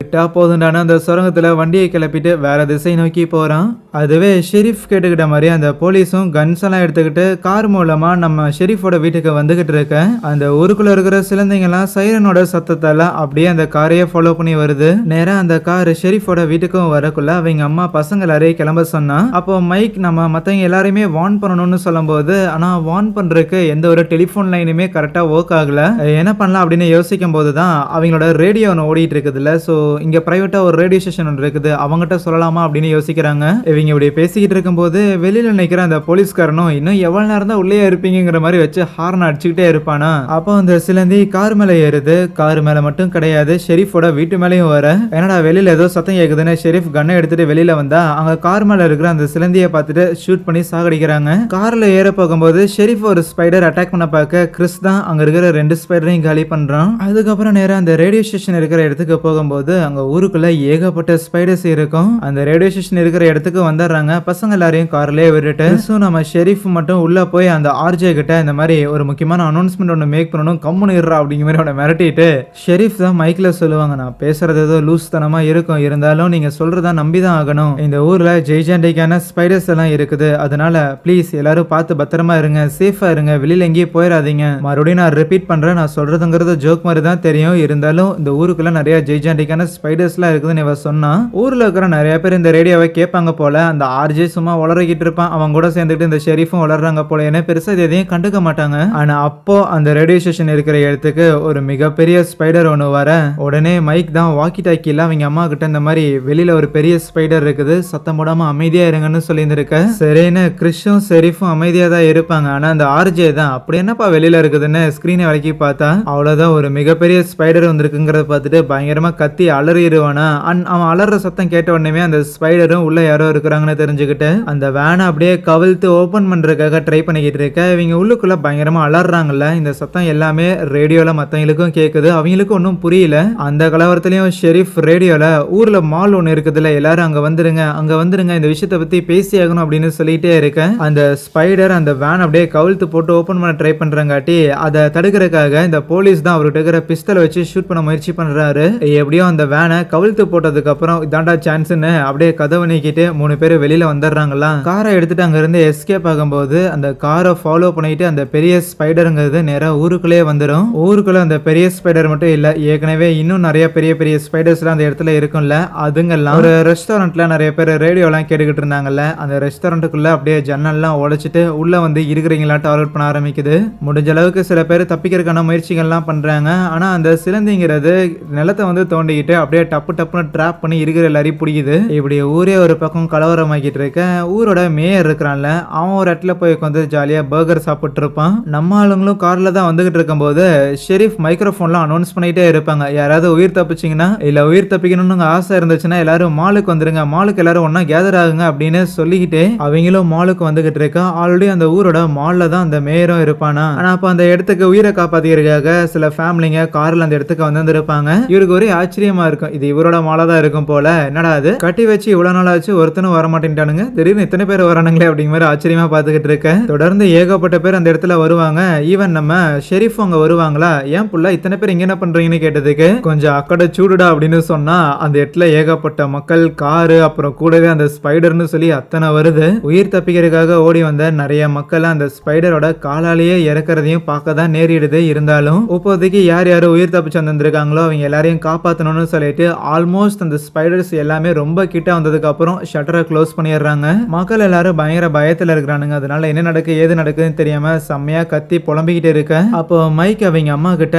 விட்டா போதுண்டான அந்த சுரங்கத்தில் வண்டியை கிளப்பிட்டு வேற திசை நோக்கி போகிறான் அதுவே ஷெரீஃப் கேட்டுக்கிட்ட மாதிரி அந்த போலீஸும் கன்ஸ் எல்லாம் எடுத்துக்கிட்டு கார் மூலமாக நம்ம ஷெரீஃபோட வீட்டுக்கு வந்துகிட்டு இருக்க. அந்த ஊருக்குள்ள இருக்கிற சிலந்தைங்கெல்லாம் சைரனோட சத்தத்தால அப்படியே அந்த காரையே ஃபாலோ பண்ணி வருது. நேராக அந்த கார் ஷெரீஃபோட வீட்டுக்கும் வரக்குள்ள அவங்க அம்மா பசங்க எல்லாரையும் கிளம்ப சொன்னா. அப்போ மைக் நம்ம மற்றவங்க எல்லாரையுமே வார்ன் பண்ணணும்னு சொல்லும்போது ஆனா வார்ன் பண்றதுக்கு எந்த ஒரு டெலிஃபோன் லைனுமே கரெக்டாக ஒர்க் ஆகல. என்ன பண்ணலாம் அப்படின்னு யோசிக்கும் போது தான் அவங்களோட ரேடியோ ஒன்று ஓடிட்டு இருக்குதுல்ல. ஸோ இங்கே ப்ரைவேட்டாக ஒரு ரேடியோ ஸ்டேஷன் ஒன்று இருக்குது. அவங்ககிட்ட சொல்லலாமா அப்படின்னு யோசிக்கிறாங்க. இவங்க இப்படி பேசிக்கிட்டு இருக்கும்போது வெளியில் நிற்கிற அந்த போலீஸ்காரனும் இன்னும் எவ்வளோ நேரம் தான் உள்ளே இருப்பீங்கிற மாதிரி வச்சு ஹார்ன் அடிச்சுக்கிட்டே இருப்பானா? அப்போ அந்த சிலந்தி கார் மேலே ஏறுது. கார் மேலே மட்டும் கிடையாது. ஷெரீஃபோட வீட்டு மேலேயும் வர. என்னடா வெளியில் ஏதோ சத்தம் கேட்குதுன்னு ஷெரீஃப் கண்ணை எடுத்துட்டு வெளியில் வந்தா அங்கே கார் மேலே இருக்கிற அந்த சிலந்தியை பார்த்துட்டு ஷூட் பண்ணி சாகடிக்கிறாங்க. காரில் ஏற போகும்போது ஷெரீஃப் ஒரு ஸ்பைடர் அட்டாக் பண்ண பார்க்க கிறிஸ் தான் அங்கே இருக்கிற ரெண்டு ஸ்பைடரையும் காலி பண்ணுறான் அதுக்கப்புறம் நேராக அந்த ரேடியோ ஸ்டேஷன் இருக்கிற இடத்துக்கு போகும்போது அங்கே ஊருக்குள்ளே ஏகப்பட்ட ஸ்பைடர்ஸ் இருக்கும். அந்த ரேடியோ ஸ்டேஷன் இருக்கிற இடத்துக்கு வந்துடுறாங்க. பசங்க எல்லாரையும் கார்லேயே விட்டுட்டு. ஸோ நம்ம ஷெரீஃப் மட்டும் உள்ளே போய் அந்த ஆர்ஜே கிட்ட இந்த மாதிரி ஒரு முக்கியமான அனௌன்ஸ்மெண்ட் ஒன்று மேக் பண்ணணும். கம்முன்னு இருறா அப்படிங்கிற மாதிரி அவனை மிரட்டிட்டு ஷெரீஃப் தான் மைக்கில் சொல்லுவாங்க நான் பேசுறது ஏதோ லூஸ் தனமாக இருக்கும். இருந்தாலும் நீங்கள் சொல்கிறத நம்பி தான் ஆகணும். இந்த ஊரில் ஜெய்ஜாண்டிக்கான ஸ்பைடர்ஸ் எல்லாம் இருக்குது. அதனால ப்ளீஸ் எல்லாரும் பார்த்து பத்திரமா இருங்க. சேஃபாக இருங்க. வெளியில் எங்கேயும் போயிடாதீங்க. மறுபடியும் நான் ரிப்பீட் பண்ணுறேன் நான் சொல்கிறதுங்கிறது ஜோக் மாதிரி தான் தெரியும். இருந்தாலும் இந்த ஊருக்குள்ளே நிறைய ஜெய்ஜாண்டிக்கான ஸ்பைடர்ஸ்லாம் இருக்குதுன்னு இவ சொன்னா ஊர்ல இருக்கிற நிறைய பேர் இந்த ரேடியோவை கேட்பாங்க போல அந்த ஆர்ஜே சும்மா உளறிக்கிட்டு இருப்பான். அவன் கூட சேர்ந்துட்டு இந்த ஷெரீஃபும் வளர்றாங்க போல. ஏன்னா பெருசாக இது எதையும் கண்டுக்க மாட்டாங்க. ஆனா அப்போ அந்த ரேடியோ ஸ்டேஷன் இருக்கிற இடத்துக்கு ஒரு மிகப்பெரிய ஸ்பைடர் ஒன்று வர உடனே மைக் தான் வாக்கி டாக்கில அவங்க அம்மா கிட்ட இந்த மாதிரி வெளியில ஒரு பெரிய ஸ்பைடர் இருக்குது சத்தம் போடாம அமைதியா இருங்கன்னு சொல்லியிருந்திருக்க. சரின்னு கிறிஷும் ஷெரீஃபும் அமைதியா தான் இருப்பாங்க. ஆனா அந்த ஆர்ஜே தான் அப்படி என்னப்பா வெளியில இருக்குதுன்னு ஸ்கிரீனை விளக்கி பார்த்தா அவ்வளவுதான் ஒரு மிகப்பெரிய ஸ்பைடர் வந்திருக்குங்கிறத பார்த்துட்டு பயங்கரமா கத்தி அலறிடுவானா? அண்ட் அவன் அலற சத்தம் கேட்ட உடனே அந்த ஸ்பைடரும் உள்ள யாரோ இருக்கிறாங்கன்னு தெரிஞ்சுக்கிட்டு அந்த வேனை அப்படியே கவிழ்த்து ஓபன் பண்றதுக்காக ட்ரை பண்ணிக்கிட்டு இருக்க. இவங்க உள்ளுக்குள்ள பயங்கரமா அலறாங்கல்ல இந்த சத்தம் எல்லாமே ரேடியோல மத்தவங்களுக்கும் கேக்குது. அவங்களுக்கும் ஒன்றும் புரியல. அந்த கலவரத்துலயும் ஷெரீஃப் ரேடியோல ஊர்ல மால் ஒன்று இருக்குதுல்ல எல்லாரும் அங்க வந்துருங்க அங்க வந்துருங்க இந்த விஷயத்தை பத்தி பேசி ஆகணும் அப்படின்னு சொல்லிட்டே இருக்க. அந்த ஸ்பைடர் அந்த வேன் அப்படியே கவிழ்த்து போட்டு ஓபன் பண்ண ட்ரை பண்ணுறங்காட்டி அதை தடுக்கிறதுக்காக இந்த போலீஸ் தான் அவர்கிட்ட இருக்கிற பிஸ்தலை வச்சு ஷூட் பண்ண முயற்சி பண்றாரு. எப்படியோ அந்த வேனை கவிழ்த்து போட்டதுக்கு அப்புறம் இதாண்டா சான்ஸ்னு அப்படியே கதவை நீக்கிட்டு மூணு பேர் வெளியில வந்துடுறாங்களா காரை எடுத்துட்டு அங்கிருந்து எஸ்கேப் ஆகும்போது அந்த காரை ஃபாலோ பண்ணிட்டு அந்த பெரிய ஸ்பைடருங்கிறது நேரா ஊருக்குள்ளே வந்துடும் ஊருக்குள்ள அந்த பெரிய ஸ்பைடர் மட்டும் இல்ல ஏற்கனவே இன்னும் நிறைய பெரிய பெரிய ஸ்பைடர்ஸ்லாம் அந்த இடத்துல இருக்கும்ல அதுங்கெல்லாம் ஒரு ரெஸ்டாரண்ட்ல நிறைய பேர் ரேடியோலாம் கேட்டுக்கிட்டு இருந்தாங்கல்ல அந்த ரெஸ்டாரண்ட்டுக்குள்ள அப்படியே ஜன்னல்லாம் உடைச்சிட்டு உள்ள வந்து இருக்கிறீங்களா டார்கெட் பண்ண ஆரம்பிக்குது. முடிஞ்ச அளவுக்கு சில பேர் தப்பிக்கிறதுக்கான முயற்சிகள்லாம் பண்றாங்க. ஆனா அந்த சிலந்திங்கிறது நிலத்தை வந்து தோண்டிக்கிட்டு அப்படியே டப்பு டப்புன்னு ட்ராப் பண்ணி இருக்கிற எல்லாரையும் பிடிக்குது. இப்படி ஊரே ஒரு பக்கம் கலவரமாக்கிட்டு இருக்க ஊரோட மேயர் இருக்கிறான்ல அவன் ஒரு இடத்துல போய் உட்காந்து ஜாலியாக பர்கர் சாப்பிட்டு இருப்பான். நம்ம ஆளுங்களும் காரில் தான் வந்துகிட்டு இருக்கும்போது ஷெரீஃப் மைக்ரோஃபோன்லாம் அனௌன்ஸ் பண்ணிகிட்டே இருப்பாங்க. யாராவது உயிர் தப்பிச்சிங்கன்னா இல்லை உயிர் தப்பிக்கணும்னு ஆசை இருந்துச்சுன்னா எல்லாரும் மாலுக்கு வந்துருங்க மாலுக்கு எல்லாரும் ஒன்றா கேதர் ஆகுங்க அப்படின்னு சொல்லிக்கிட்டே அவங்களும் மாலுக்கு வந்துகிட்டு இருக்கா ஆல்ரெடி அந்த ஊரோட மாலில் தான் அந்த மேயரும் இருப்பானா? ஆனா அப்போ அந்த இடத்துக்கு உயிரை காப்பாற்றிக்கிறதுக்காக சில ஃபேமிலிங்க காரில் அந்த இடத்துக்கு வந்து இருப்பாங்க இவருக்கு ஒரே ஆச்சரியமா இருக்கும். இது இவரோட மாலை தான் இருக்கும் போல. என்னடா அது? கட்டி வச்சு இவ்வளவு நாள் ஆச்சு ஒருத்தனும் வர மாட்டேன்ட்டானுங்க திடீர்னு இத்தனை பேர் வரானுங்களே அப்படிங்கிற மாதிரி ஆச்சரியமா பாத்துக்கிட்டு இருக்கேன். தொடர்ந்து ஏகப்பட்ட பேர் அந்த இடத்துல வருவாங்க. ஈவன் நம்ம ஷெரீஃப் அங்க வருவாங்களா? ஏன் புள்ள இத்தனை பேர் இங்க என்ன பண்றீங்கன்னு கேட்டதுக்கு? கொஞ்சம் அக்கடை சூடுடா அப்படின்னு சொன்னா அந்த இடத்துல ஏகப்பட்ட மக்கள் காரு அப்புறம் கூடவே அந்த ஸ்பைடர்னு சொல்லி அத்தனை வருது. உயிர் தப்பிக்கிறதுக்காக ஓடி வந்த நிறைய மக்கள் அந்த ஸ்பைடரோட காலாலேயே இறக்குறதையும் பார்க்க தான் நேரிடுது. இருந்தாலும் இப்போதைக்கு யார் யார் உயிர் தப்பிச்சு வந்திருக்காங்களோ அவங்க எல்லாரையும் காப்பாற்றணும்னு சொல்லிட்டு ஆல்மோஸ்ட் அந்த ஸ்பைடர்ஸ் எல்லாமே ரொம்ப கிட்ட வந்ததுக்கு அப்புறம் ஷட்டரை க்ளோஸ் பண்ணிடுறாங்க. மக்கள் எல்லாரும் பயங்கர பயத்தில் இருக்கிறானுங்க. அதனால என்ன நடக்கு ஏது நடக்குதுன்னு தெரியாம செம்மையா கத்தி புலம்பிக்கிட்டு இருக்க. அப்போ மைக் அவங்க அம்மா கிட்ட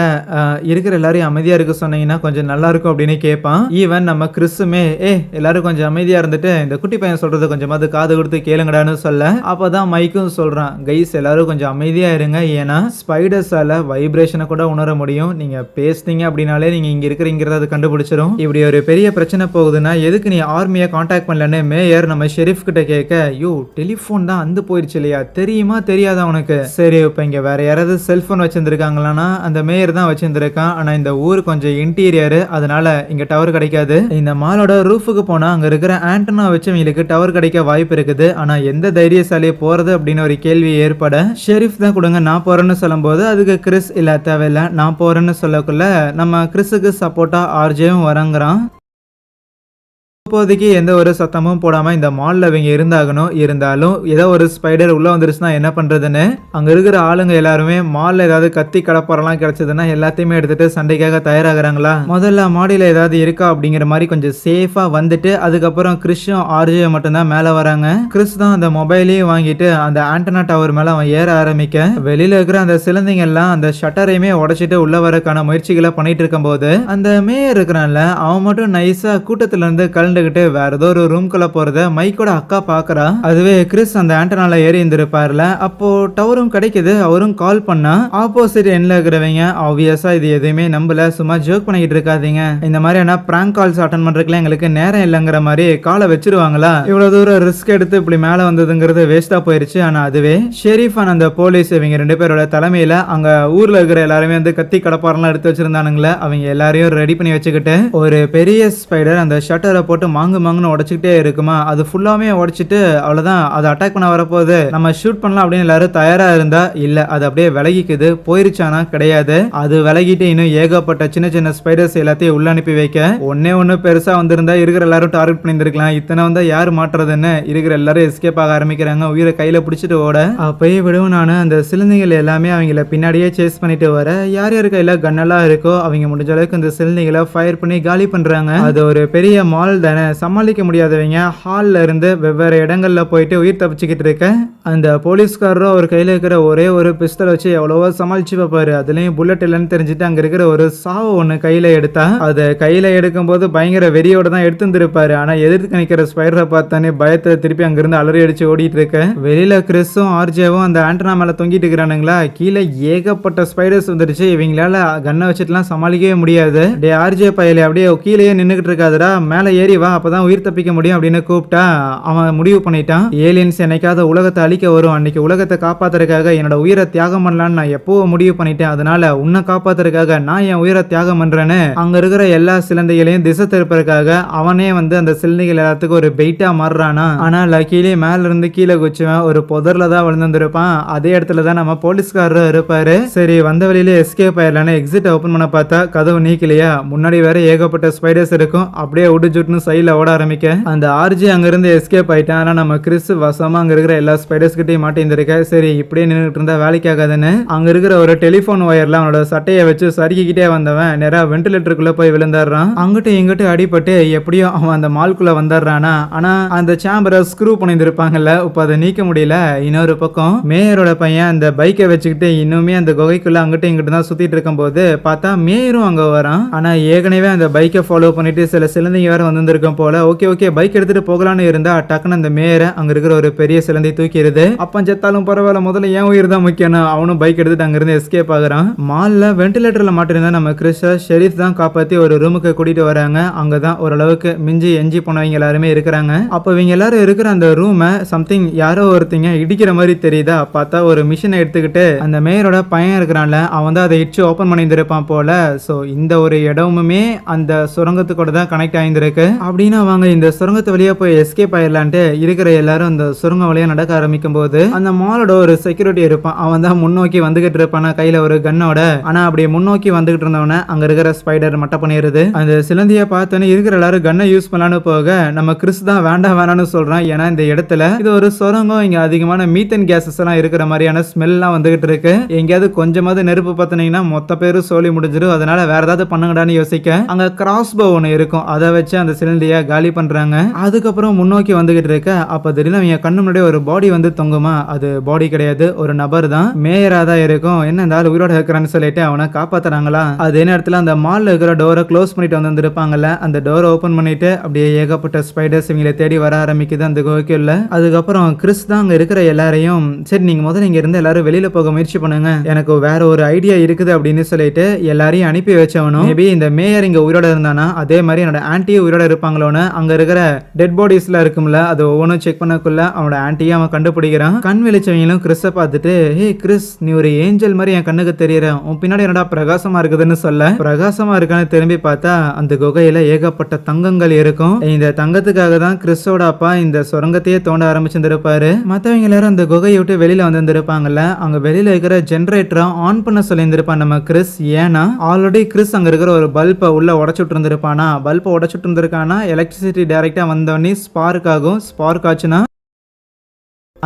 இருக்கிற எல்லாரையும் அமைதியா இருக்க சொன்னீங்கன்னா கொஞ்சம் நல்லா இருக்கும் அப்படின்னு கேட்பான் ஈவன் நம்ம கிறிஸுமே ஏ எல்லாரும் கொஞ்சம் அமைதியா இருந்துட்டு இந்த குட்டி பையன் சொல்றது கொஞ்சமாவது காது கொடுத்து கேளுங்கடான்னு சொல்ல. அப்பதான் மைக்கும் சொல்றான் கைஸ் எல்லாரும் கொஞ்சம் அமைதியா இருங்க. ஏன்னா ஸ்பைடர்ஸால வைப்ரேஷனை கூட உணர முடியும். நீங்க பேசுனீங்க அப்படின்னாலே நீங்க இங்க இருக்கிறீங்கிறத அது முடிச்சிடும் இப்படி ஒரு பெரிய பிரச்சனை போகுதுன்னா எதுக்கு நீ ஆர்மியை காண்டாக்ட் பண்ணலன்னு மேயர் நம்ம ஷெரீஃப் கிட்ட கேட்க யோ டெலிஃபோன் தான் அந்து போயிருச்சு இல்லையா? தெரியுமா? தெரியாதா உனக்கு? சரி இப்போ இங்கே வேற யாராவது செல்போன் வச்சிருந்திருக்காங்களான்னா அந்த மேயர் தான் வச்சிருந்திருக்கான். ஆனால் இந்த ஊர் கொஞ்சம் இன்டீரியர் அதனால இங்கே டவர் கிடைக்காது. இந்த மாலோட ரூஃபுக்கு போனால் அங்கே இருக்கிற ஆண்டனா வச்சு இவங்களுக்கு டவர் கிடைக்க வாய்ப்பு இருக்குது. ஆனால் எந்த தைரியசாலியை போகிறது அப்படின்னு ஒரு கேள்வி ஏற்பட ஷெரீஃப் தான் கொடுங்க நான் போகிறேன்னு சொல்லும்போது அதுக்கு கிறிஸ் இல்லை தேவையில்ல நான் போகிறேன்னு சொல்லக்குள்ள நம்ம கிறிஸுக்கு ஆர்ஜே ஆர்ஜேவும் வரங்கிறான். இப்போதைக்கு எந்த ஒரு சத்தமும் போடாம இந்த மால்ல அவங்க இருந்தாகணும் இருந்தாலும் ஏதோ ஒரு ஸ்பைடர் உள்ள வந்துருச்சுன்னா என்ன பண்றதுன்னு? அங்க இருக்கிற ஆளுங்க எல்லாருமே மால்ல ஏதாவது கத்தி கடப்பறலாம் கிடைச்சதுன்னா எல்லாத்தையுமே எடுத்துட்டு சண்டைக்காக தயாராகிறாங்களா? முதல்ல மாடியில ஏதாவது இருக்கா அப்படிங்கிற மாதிரி கொஞ்சம் சேஃபா வந்துட்டு அதுக்கப்புறம் கிறிஷும் ஆர்ஜே மட்டும்தான் மேல வராங்க. கிறிஸ் தான் அந்த மொபைலையும் வாங்கிட்டு அந்த ஆண்டனா டவர் மேல அவன் ஏற ஆரம்பிக்க. வெளியில இருக்கிற அந்த சிலந்தைங்க எல்லாம் அந்த ஷட்டரையுமே உடைச்சிட்டு உள்ள வரக்கான முயற்சிகளை பண்ணிட்டு இருக்கும்போது அந்த மேயர் இருக்கிறான்ல அவன் மட்டும் நைஸா கூட்டத்துல இருந்து கலந்துகிட்டு வேற ஏதோ ஒரு ரூம்குள்ள போறத மைக்கோட அக்கா பாக்குறா. அதுவே கிறிஸ் அந்த ஆண்டனால ஏறி இருந்திருப்பார்ல. அப்போ டவரும் கிடைக்குது. அவரும் கால் பண்ணா ஆப்போசிட் எண்ட்ல இருக்கிறவங்க ஆப்வியஸா இது எதுவுமே நம்பல. சும்மா ஜோக் பண்ணிக்கிட்டு இருக்காதீங்க. இந்த மாதிரியான பிராங்க் கால்ஸ் அட்டன் பண்றதுக்குலாம் எங்களுக்கு நேரம் இல்லைங்கிற மாதிரி காலை வச்சிருவாங்களா? இவ்வளவு தூரம் ரிஸ்க் எடுத்து இப்படி மேல வந்ததுங்கிறது வேஸ்டா போயிருச்சு. ஆனா அதுவே ஷெரீஃபான் அந்த போலீஸ் இவங்க ரெண்டு பேரோட தலைமையில அங்க ஊர்ல இருக்கிற எல்லாருமே வந்து கத்தி கடப்பாரெல்லாம் எடுத்து வச்சிருந்தானுங்களே. அவங்க எல்லாரையும் ரெடி பண்ணி வச்சுக்கிட்டு ஒரு பெரிய ஸ்பைடர் அந்த ஷட்டரை போட்டு மாங்கு மாங்குன்னு உடச்சிக்கிட்டே இருக்குமா? அது ஃபுல்லாமே உடைச்சிட்டு அவ்வளோதான் அது அட்டாக் பண்ண வரப்போகுது. நம்ம ஷூட் பண்ணலாம் அப்படின்னு எல்லாரும் தயாராக இருந்தா இல்லை அது அப்படியே விலகிக்குது. போயிருச்சானா? கிடையாது. அது விலகிட்டு இன்னும் ஏகப்பட்ட சின்ன சின்ன ஸ்பைடர்ஸ் எல்லாத்தையும் உள்ள அனுப்பி வைக்க. ஒன்னே ஒன்று பெருசாக வந்திருந்தா இருக்கிற எல்லாரும் டார்கெட் பண்ணியிருந்திருக்கலாம். இத்தனை வந்தால் யார் மாட்டுறதுன்னு இருக்கிற எல்லாரும் எஸ்கேப் ஆக ஆரம்பிக்கிறாங்க. உயிரை கையில் பிடிச்சிட்டு ஓட. அப்பயே விடவும் நான். அந்த சிலந்தைகள் எல்லாமே அவங்கள பின்னாடியே சேஸ் பண்ணிட்டு வர. யார் யார் கையில் கன்னெல்லாம் இருக்கோ அவங்க முடிஞ்ச அளவுக்கு அந்த சிலந்தைகளை ஃபயர் பண்ணி காலி பண்ணுறாங்க அது ஒரு பெரிய மால் தான். சமாளிக்க முடியாதவங்க ஹால்ல இருந்து வெவ்வேறு இடங்களில் போயிட்டு உயிர் தப்பிச்சுக்கிட்டு இருக்க அந்த போலீஸ்காரரும் அவர் கையில் இருக்கிற ஒரே ஒரு பிஸ்தல் வச்சு எவ்வளவோ சமாளிச்சு பார்ப்பாரு அதுலேயும் புல்லட் இல்லைன்னு தெரிஞ்சுட்டு அங்கே இருக்கிற ஒரு சாவு ஒன்று கையில் எடுத்தா அதை கையில் எடுக்கும்போது பயங்கர வெறியோட தான் எடுத்துருப்பாரு ஆனால் எதிர்த்து நிற்கிற ஸ்பைடரை பார்த்தானே பயத்தை திருப்பி அங்கேருந்து அலறி அடிச்சு ஓடிட்டு இருக்க. வெளியில் கிறிஸும் ஆர்ஜேவும் அந்த ஆண்டனா மேலே தொங்கிட்டு இருக்கிறானுங்களா? கீழே ஏகப்பட்ட ஸ்பைடர்ஸ் வந்துருச்சு. இவங்களால கண்ணை வச்சுட்டுலாம் சமாளிக்கவே முடியாது. டே ஆர்ஜே பையில அப்படியே கீழேயே நின்றுக்கிட்டு இருக்காதுடா. மேலே ஏறி வா அப்பதான் உயிர் தப்பிக்க முடியும் அப்படின்னு கூப்பிட்டா அவன் முடிவு பண்ணிட்டான். ஏலியன்ஸ் என்னைக்காவது உலகத்தை அழிக்க வரும். அன்னைக்கு உலகத்தை காப்பாத்துறதுக்காக என்னோட உயிரை தியாகம் பண்ணலான்னு நான் எப்போ முடிவு பண்ணிட்டேன். அதனால உன்னை காப்பாத்துறதுக்காக நான் என் உயிரை தியாகம் பண்றேன்னு அங்க இருக்கிற எல்லா சிலந்தைகளையும் திசை திருப்பதற்காக அவனே வந்து அந்த சிலந்தைகள் எல்லாத்துக்கும் ஒரு பெயிட்டா மாறுறானா? ஆனா லக்கிலே மேல இருந்து கீழே குச்சுவன் ஒரு புதர்ல தான் விழுந்திருப்பான் அதே இடத்துல தான் நம்ம போலீஸ்காரர் இருப்பாரு. சரி வந்த வழியில எஸ்கேப் ஆயிடலான்னு எக்ஸிட் ஓபன் பண்ண பார்த்தா கதவு நீக்கலையா? முன்னாடி வேற ஏகப்பட்ட ஸ்பைடர்ஸ் இருக்கும். அப்படியே உடுஜுட்னு சைடில் ஓட ஆரம்பிக்க. அந்த ஆர்ஜி அங்கேருந்து எஸ்கேப் ஆயிட்டான். ஆனால் நம்ம கிறிஸ் வசமாக அங்கே இருக்கிற எல்லா ஸ்பைடர்ஸ் கிட்டையும் மாட்டியிருந்திருக்க சரி இப்படியே நின்றுட்டு இருந்தா வேலைக்காகாதுன்னு அங்கே இருக்கிற ஒரு டெலிஃபோன் ஒயரில் அவனோட சட்டையை வச்சு சறுக்கிக்கிட்டே வந்தவன் நேராக வென்டிலேட்டருக்குள்ளே போய் விழுந்தாடுறான். அங்கிட்டு இங்கிட்டு அடிபட்டு எப்படியோ அவன் அந்த மால்குள்ளே வந்துடுறானா. ஆனால் அந்த சேம்பரை ஸ்க்ரூ பண்ணியிருப்பாங்கல்ல இப்போ அதை நீக்க முடியல. இன்னொரு பக்கம் மேயரோட பையன் அந்த பைக்கை வச்சுக்கிட்டு இன்னுமே அந்த குகைக்குள்ளே அங்கிட்டு இங்கிட்டு தான் சுற்றிட்டு இருக்கும்போது பார்த்தா மேயரும் அங்கே வரான். ஆனால் ஏற்கனவே அந்த பைக்கை ஃபாலோ பண்ணிட்டு சில சிலந்தைங்க வேறு வேற இருக்கும் போல ஓகே ஓகே பைக் எடுத்துட்டு போகலான்னு இருந்தா டக்குன்னு அந்த மேயரை அங்க இருக்கிற ஒரு பெரிய சிலந்தை தூக்கிடுது. அப்பன் செத்தாலும் பரவாயில்ல முதல்ல ஏன் உயிர் தான் முக்கியம் அவனும் பைக் எடுத்துட்டு அங்கிருந்து எஸ்கேப் ஆகுறான். மால்ல வென்டிலேட்டர்ல மாட்டிருந்தா நம்ம கிறிஸ்ட ஷெரீஃப் தான் காப்பாத்தி ஒரு ரூமுக்கு கூட்டிட்டு வராங்க. அங்கதான் ஓரளவுக்கு மிஞ்சி எஞ்சி போனவங்க எல்லாருமே இருக்கிறாங்க. அப்ப இவங்க எல்லாரும் இருக்கிற அந்த ரூமை சம்திங் யாரோ ஒருத்தங்க இடிக்கிற மாதிரி தெரியுதா? பார்த்தா ஒரு மிஷினை எடுத்துக்கிட்டு அந்த மேயரோட பையன் இருக்கிறான்ல அவன் தான் அதை இடிச்சு ஓப்பன் பண்ணியிருந்திருப்பான் போல. ஸோ இந்த ஒரு இடமுமே அந்த சுரங்கத்துக்கூட தான் கனெக்ட் ஆயிருந்திருக்கு. அப்படின்னா அவங்க இந்த சுரங்கத்து வழியா போய் எஸ்கேப் ஆயிடலான்ட்டு இருக்கிற எல்லாரும் அந்த சுரங்க வழியா நடக்க ஆரம்பிக்கும் போது அந்த மாலோட ஒரு செக்யூரிட்டி இருப்பான். அவன் தான் முன்னோக்கி வந்துகிட்டு இருப்பானா கையில ஒரு கன்னோட ஆனா அப்படி முன்னோக்கி வந்துகிட்டு இருந்தவன அங்க இருக்கிற ஸ்பைடர் மட்ட பண்ணிடுது அந்த சிலந்தியை பார்த்தோன்னே இருக்கிற எல்லாரும் கன்னை யூஸ் பண்ணலான்னு போக நம்ம கிறிஸ் தான் வேண்டாம் வேணாம்னு சொல்றான். ஏன்னா இந்த இடத்துல இது ஒரு சுரங்கம் இங்க அதிகமான மீத்தன் கேசஸ் எல்லாம் இருக்கிற மாதிரியான ஸ்மெல் எல்லாம் வந்துகிட்டு இருக்கு. எங்கேயாவது கொஞ்சமாவது நெருப்பு பார்த்தீங்கன்னா மொத்த பேரும் சோழி முடிஞ்சிடும் அதனால வேற ஏதாவது பண்ணுங்கடான்னு யோசிக்க அங்க கிராஸ் போ ஒன்று இருக்கும். அதை வச்சு அந்த சிலந்தி சிலந்திய காலி பண்ணுறாங்க அதுக்கப்புறம் முன்னோக்கி வந்துகிட்டு இருக்க அப்போ திடீர்னு அவங்க கண்ணு முன்னாடி ஒரு பாடி வந்து தொங்குமா? அது பாடி கிடையாது ஒரு நபர் தான். மேயராக தான் இருக்கும். என்ன இந்த ஆள் உயிரோட இருக்கிறான்னு சொல்லிட்டு அவனை காப்பாத்துறாங்களா? அதே நேரத்தில் அந்த மால்ல இருக்கிற டோரை க்ளோஸ் பண்ணிட்டு வந்து இருப்பாங்கல்ல அந்த டோரை ஓப்பன் பண்ணிட்டு அப்படியே ஏகப்பட்ட ஸ்பைடர்ஸ் இவங்களை தேடி வர ஆரம்பிக்குது அந்த குகைக்குள்ள. அதுக்கப்புறம் கிறிஸ் தான் அங்கே இருக்கிற எல்லாரையும் சரி நீங்கள் முதல்ல இங்கே இருந்து எல்லாரும் வெளியில் போக முயற்சி பண்ணுங்க. எனக்கு வேற ஒரு ஐடியா இருக்குது அப்படின்னு சொல்லிட்டு எல்லாரையும் அனுப்பி வச்சவனும் மேபி இந்த மேயர் இங்கே உயிரோட இருந்தானா? அதே மாதிரி என்னோட ஆன்ட்டி உயிரோட இருப்பாங்க. இருப்பாங்களோன்னு அங்க இருக்கிற டெட் பாடிஸ்ல இருக்கும்ல அது ஒவ்வொன்றும் செக் பண்ணக்குள்ள அவனோட ஆன்ட்டியை அவன் கண்டுபிடிக்கிறான். கண் வெளிச்சவங்களும் கிறிஸை பார்த்துட்டு ஹே கிறிஸ் நீ ஒரு ஏஞ்சல் மாதிரி என் கண்ணுக்கு தெரியற. உன் பின்னாடி என்னடா பிரகாசமா இருக்குதுன்னு சொல்ல? பிரகாசமா இருக்கான்னு திரும்பி பார்த்தா அந்த குகையில ஏகப்பட்ட தங்கங்கள் இருக்கும். இந்த தங்கத்துக்காக தான் கிறிஸோட அப்பா இந்த சுரங்கத்தையே தோண்ட ஆரம்பிச்சிருந்திருப்பாரு. மத்தவங்க எல்லாரும் அந்த குகையை விட்டு வெளியில வந்திருந்திருப்பாங்கல்ல அங்க வெளியில இருக்கிற ஜென்ரேட்டரை ஆன் பண்ண சொல்லியிருந்திருப்பான் நம்ம கிறிஸ். ஏன்னா ஆல்ரெடி கிறிஸ் அங்க இருக்கிற ஒரு பல்பை உள்ள உடச்சுட்டு இருந்திருப்பானா? பல்பை உடச்சுட்டு இருந்திருக்கானா? எலக்ட்ரிசிட்டி டைரெக்டாக வந்தோடனே ஸ்பார்க் ஆகும். ஸ்பார்க் ஆச்சுன்னா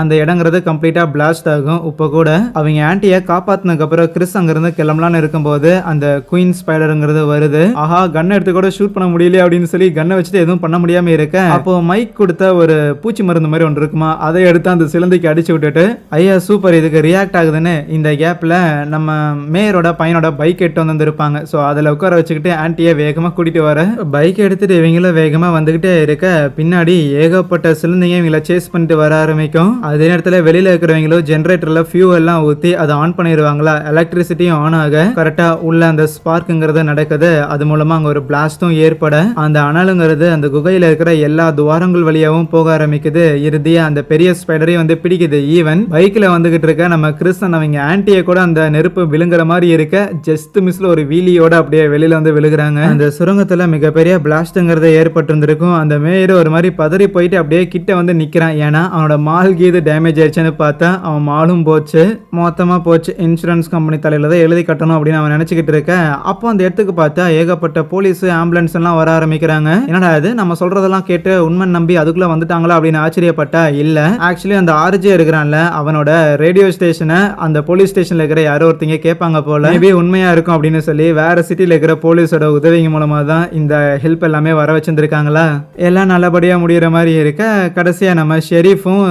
அந்த இடங்கிறது கம்ப்ளீட்டாக பிளாஸ்ட் ஆகும். இப்போ கூட அவங்க ஆண்டியை காப்பாத்தினதுக்கப்புறம் கிறிஸ் அங்கேருந்து கிளம்பலான்னு இருக்கும்போது அந்த குயின் ஸ்பைடருங்கிறது வருது. ஆஹா கன் எடுத்து கூட ஷூட் பண்ண முடியல அப்படின்னு சொல்லி கன்னை வச்சுட்டு எதுவும் பண்ண முடியாமல் இருக்க. அப்போ மைக் கொடுத்த ஒரு பூச்சி மருந்து மாதிரி ஒன்று இருக்குமா? அதை எடுத்து அந்த சிலந்தைக்கு அடிச்சு விட்டுட்டு ஐயா சூப்பர் இதுக்கு ரியாக்ட் ஆகுதுன்னு இந்த கேப்பில் நம்ம மேயரோட பையனோட பைக் எட்டு வந்து வந்திருப்பாங்க ஸோ அதில் உட்கார வச்சுக்கிட்டு ஆன்ட்டியை வேகமாக கூட்டிகிட்டு வர. பைக் எடுத்துகிட்டு இவங்களும் வேகமாக வந்துக்கிட்டே இருக்க. பின்னாடி ஏகப்பட்ட சிலந்தைங்க இவங்களை சேஸ் பண்ணிட்டு வர ஆரம்பிக்கும். அதே நேரத்தில் வெளியில் இருக்கிறவங்களும் ஜென்ரேட்டரில் ஃபியூ எல்லாம் ஊற்றி அதை ஆன் பண்ணிடுவாங்களா எலக்ட்ரிசிட்டியும் ஆன் ஆக கரெக்டாக உள்ள அந்த ஸ்பார்க்குங்கிறது நடக்குது. அது மூலமாக அங்கே ஒரு பிளாஸ்டும் ஏற்பட அந்த அனலுங்கிறது அந்த குகையில் இருக்கிற எல்லா துவாரங்கள் வழியாகவும் போக ஆரம்பிக்குது. இறுதியாக அந்த பெரிய ஸ்பைடரையும் வந்து பிடிக்குது. ஈவன் பைக்கில் வந்துகிட்டு இருக்க நம்ம கிறிஸ்தன் அவங்க ஆன்ட்டியை கூட அந்த நெருப்பு விழுங்குற மாதிரி இருக்க ஜஸ்ட் மிஸ்ல ஒரு வீலியோட அப்படியே வெளியில் வந்து விழுகுறாங்க. அந்த சுரங்கத்தில் மிகப்பெரிய பிளாஸ்ட்டுங்கிறது ஏற்பட்டிருந்திருக்கும். அந்த மேயர் ஒரு மாதிரி பதறி போயிட்டு அப்படியே கிட்ட வந்து நிற்கிறான் ஏன்னா அவனோட மால் கீது டேமேஜ் ஆயிடுச்சுன்னு பார்த்தா அவன் மாலும் போச்சு மொத்தமா போச்சு. இன்சூரன்ஸ் கம்பெனி தலையில் தான் எழுதி கட்டணும் அப்படின்னு அவன் நினச்சிக்கிட்டு இருக்கேன் அப்போ அந்த இடத்துக்கு பார்த்தா ஏகப்பட்ட போலீஸ் ஆம்புலன்ஸ் எல்லாம் வர ஆரம்பிக்கிறாங்க. என்னடா இது? நம்ம சொல்றதெல்லாம் கேட்டு உண்மை நம்பி அதுக்குள்ள வந்துட்டாங்களா அப்படின்னு ஆச்சரியப்பட்டா இல்ல. ஆக்சுவலி அந்த ஆர்ஜே இருக்கிறான்ல அவனோட ரேடியோ ஸ்டேஷனை அந்த போலீஸ் ஸ்டேஷன்ல இருக்கிற யாரோ ஒருத்தங்க கேட்பாங்க போல. மேபி உண்மையா இருக்கும் அப்படின்னு சொல்லி வேற சிட்டியில இருக்கிற போலீஸோட உதவிங்க மூலமா தான் இந்த ஹெல்ப் எல்லாமே வர வச்சிருந்திருக்காங்களா? எல்லாம் நல்லபடியா முடியிற மாதிரி இருக்க. கடைசியா நம்ம ஷெரீஃபும்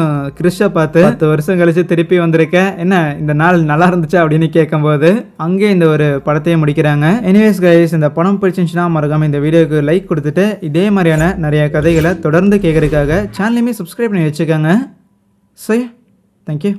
கிறிஷ பார்த்து பத்து வருஷம் கழிச்சு திருப்பி வந்திருக்கேன் என்ன இந்த நாள் நல்லா இருந்துச்சா அப்படின்னு கேட்கும்போது அங்கே இந்த ஒரு படத்தையே முடிக்கிறாங்க. எனிவேஸ் கைஸ் இந்த படம் பிடிச்சிருந்துச்சுன்னா மறக்காம இந்த வீடியோக்கு லைக் கொடுத்துட்டு இதே மாதிரியான நிறைய கதைகளை தொடர்ந்து கேட்கறதுக்காக சேனலையுமே சப்ஸ்கிரைப் பண்ணி வச்சுக்கோங்க. சரி தேங்க்யூ